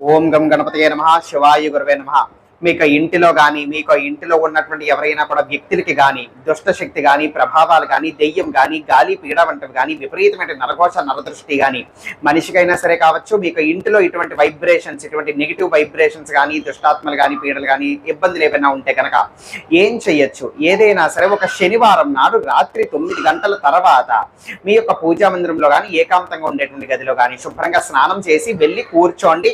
ఓం గం గణపతయ నమ శివాయ గురవే నమ. మీకు ఇంటిలో కానీ మీకు ఇంటిలో ఉన్నటువంటి ఎవరైనా కూడా వ్యక్తులకి కానీ దుష్ట శక్తి కానీ ప్రభావాలు కానీ దెయ్యం కానీ గాలి పీడ వంటివి కానీ విపరీతమైన నరఘోష నరదృష్టి కానీ మనిషికైనా సరే కావచ్చు మీకు ఇంటిలో ఇటువంటి వైబ్రేషన్స్ ఇటువంటి నెగిటివ్ వైబ్రేషన్స్ కానీ దుష్టాత్మలు కానీ పీడలు కానీ ఇబ్బందులు ఏమైనా ఉంటే కనుక ఏం చెయ్యొచ్చు ఏదైనా సరే ఒక శనివారం నాడు రాత్రి తొమ్మిది గంటల తర్వాత మీ యొక్క పూజా మందిరంలో కానీ ఏకాంతంగా ఉండేటువంటి గదిలో కానీ శుభ్రంగా స్నానం చేసి వెళ్ళి కూర్చోండి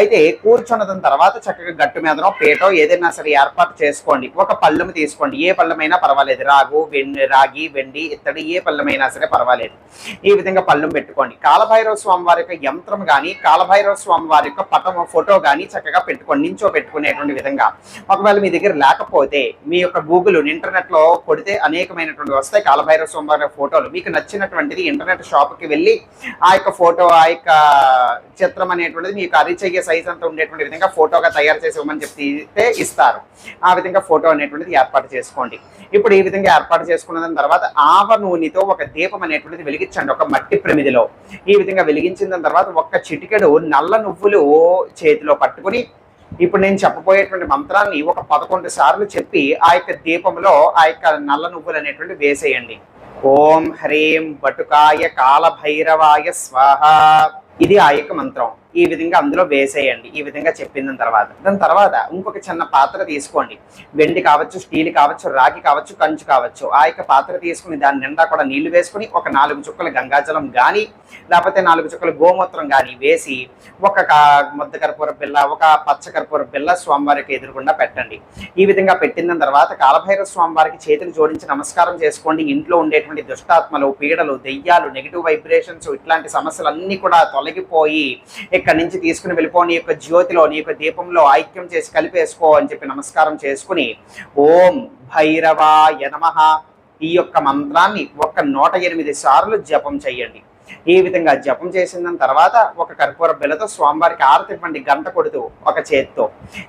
అయితే కూర్చున్న తర్వాత చక్కగా గట్టు మీదనో పేటో ఏదైనా సరే ఏర్పాటు చేసుకోండి. ఒక పళ్ళము తీసుకోండి. ఏ పళ్ళమైనా పర్వాలేదు. రాగు వెండి రాగి వెండి ఇత్తడి ఏ పళ్ళమైనా సరే పర్వాలేదు. ఈ విధంగా పళ్ళం పెట్టుకోండి. కాలభైరవ స్వామి వారి యొక్క యంత్రం కానీ కాలభైరవ స్వామి వారి యొక్క పటం ఫోటో కానీ చక్కగా పెట్టుకోండి. నించో పెట్టుకునేటువంటి విధంగా. ఒకవేళ మీ దగ్గర లేకపోతే మీ యొక్క గూగుల్ ఇంటర్నెట్లో కొడితే అనేకమైనటువంటి వస్తాయి కాలభైరవ స్వామి వారి ఫోటోలు. మీకు నచ్చినటువంటిది ఇంటర్నెట్ షాప్కి వెళ్ళి ఆ యొక్క ఫోటో ఆ యొక్క చిత్రం అనేటువంటిది మీకు చెయ్యి సైజ్ అంతా ఉండేటువంటి విధంగా ఫోటోగా తయారు చేసి ఇవ్వమని చెప్తే ఇస్తారు. ఆ విధంగా ఫోటో అనేటువంటిది ఏర్పాటు చేసుకోండి. ఇప్పుడు ఈ విధంగా ఏర్పాటు చేసుకున్న తర్వాత ఆవ నూనెతో ఒక దీపం అనేటువంటిది వెలిగించండి. ఒక మట్టి ప్రమిదిలో. ఈ విధంగా వెలిగించిన తర్వాత ఒక్క చిటికెడు నల్ల నువ్వులు చేతిలో పట్టుకుని ఇప్పుడు నేను చెప్పబోయేటువంటి మంత్రాన్ని ఒక పదకొండు సార్లు చెప్పి ఆ యొక్క దీపంలో ఆ యొక్క నల్ల నువ్వులు అనేటువంటి వేసేయండి. ఓం హ్రీం బటుకాయ కాలభైరవాయ స్వాహ. ఇది ఆ యొక్క మంత్రం. ఈ విధంగా అందులో వేసేయండి. ఈ విధంగా చెప్పిన తర్వాత. దాని తర్వాత ఇంకొక చిన్న పాత్ర తీసుకోండి. వెండి కావచ్చు స్టీల్ కావచ్చు రాగి కావచ్చు కంచు కావచ్చు. ఆ యొక్క పాత్ర తీసుకుని దాని నిండా కూడా నీళ్ళు వేసుకుని ఒక నాలుగు చుక్కల గంగాజలం కానీ లేకపోతే నాలుగు చుక్కల గోమూత్రం కానీ వేసి ఒక కా- ముద్ద కర్పూర బిల్ల ఒక పచ్చ కర్పూర బిల్ల స్వామివారికి ఎదురుకుండా పెట్టండి. ఈ విధంగా పెట్టిన తర్వాత కాలభైరవ స్వామివారికి చేతులు జోడించి నమస్కారం చేసుకోండి. ఇంట్లో ఉండేటువంటి దుష్టాత్మలు పీడలు దెయ్యాలు నెగిటివ్ వైబ్రేషన్స్ ఇట్లాంటి సమస్యలన్నీ కూడా తొలగిపోయి ఇక్కడి నుంచి తీసుకుని వెళ్ళిపో నీ యొక్క జ్యోతిలో నీ యొక్క దీపంలో ఐక్యం చేసి కలిపేసుకో అని చెప్పి నమస్కారం చేసుకుని ఓం భైరవాయ నమః. ఈ యొక్క మంత్రాన్ని ఒక్క నూట ఎనిమిది సార్లు జపం చేయండి. ఈ విధంగా జపం చేసిన తర్వాత ఒక కర్పూర బిల్లతో స్వామివారికి ఆరతి ఇవ్వండి గంట కొడుతూ ఒక చేత్తో.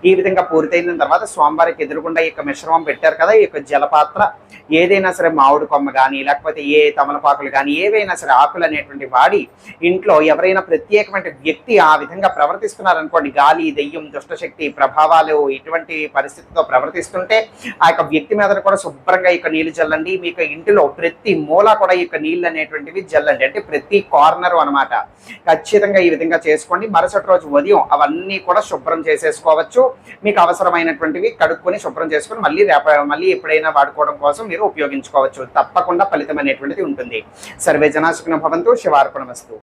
ఈ విధంగా పూర్తయిన తర్వాత స్వామివారికి ఎదురుకుండా ఈ యొక్క మిశ్రమం పెట్టారు కదా ఈ యొక్క జలపాత్ర. ఏదైనా సరే మామిడి కొమ్మ కానీ లేకపోతే ఏ తమలపాకులు కానీ ఏవైనా సరే ఆకులు అనేటువంటి వాడి ఇంట్లో ఎవరైనా ప్రత్యేకమైన వ్యక్తి ఆ విధంగా ప్రవర్తిస్తున్నారనుకోండి గాలి దెయ్యం దుష్టశక్తి ప్రభావాలు ఇటువంటి పరిస్థితితో ప్రవర్తిస్తుంటే ఆ యొక్క వ్యక్తి మీద కూడా శుభ్రంగా ఈ యొక్క నీళ్ళు చల్లండి మీ ఇంటిలో ప్రతి మూల కూడా ఈ యొక్క నీళ్ళు అనేటువంటివి జల్లండి. అంటే ప్రతి కార్నర్ అనమాట ఖచ్చితంగా ఈ విధంగా చేసుకోండి. మరుసటి రోజు ఉదయం అవన్నీ కూడా శుభ్రం చేసేసుకోవచ్చు. మీకు అవసరమైనటువంటివి కడుక్కొని శుభ్రం చేసుకొని మళ్ళీ రేప మళ్ళీ ఎప్పుడైనా వాడుకోవడం కోసం మీరు ఉపయోగించుకోవచ్చు. తప్పకుండా ఫలితం అనేటువంటిది ఉంటుంది. సర్వే జనాశకున భవంతు. శివార్పణ వస్తు